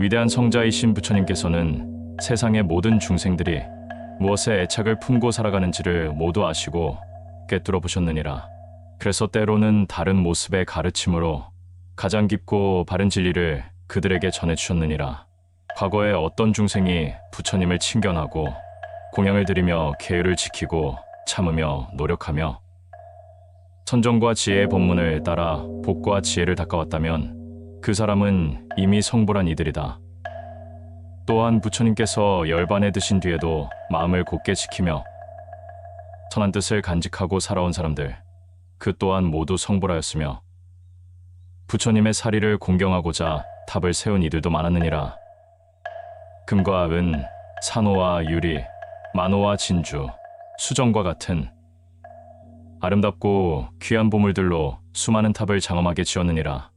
위대한 성자이신 부처님께서는 세상의 모든 중생들이 무엇에 애착을 품고 살아가는지를 모두 아시고 꿰뚫어 보셨느니라. 그래서 때로는 다른 모습의 가르침으로 가장 깊고 바른 진리를 그들에게 전해 주셨느니라. 과거에 어떤 중생이 부처님을 친견하고 공양을 드리며 계율을 지키고 참으며 노력하며 선정과 지혜의 법문을 따라 복과 지혜를 닦아왔다면 그 사람은 이미 성불한 이들이다. 또한 부처님께서 열반에 드신 뒤에도 마음을 곧게 지키며 선한 뜻을 간직하고 살아온 사람들 그 또한 모두 성불하였으며 부처님의 사리를 공경하고자 탑을 세운 이들도 많았느니라. 금과 은, 산호와 유리, 만호와 진주, 수정과 같은 아름답고 귀한 보물들로 수많은 탑을 장엄하게 지었느니라.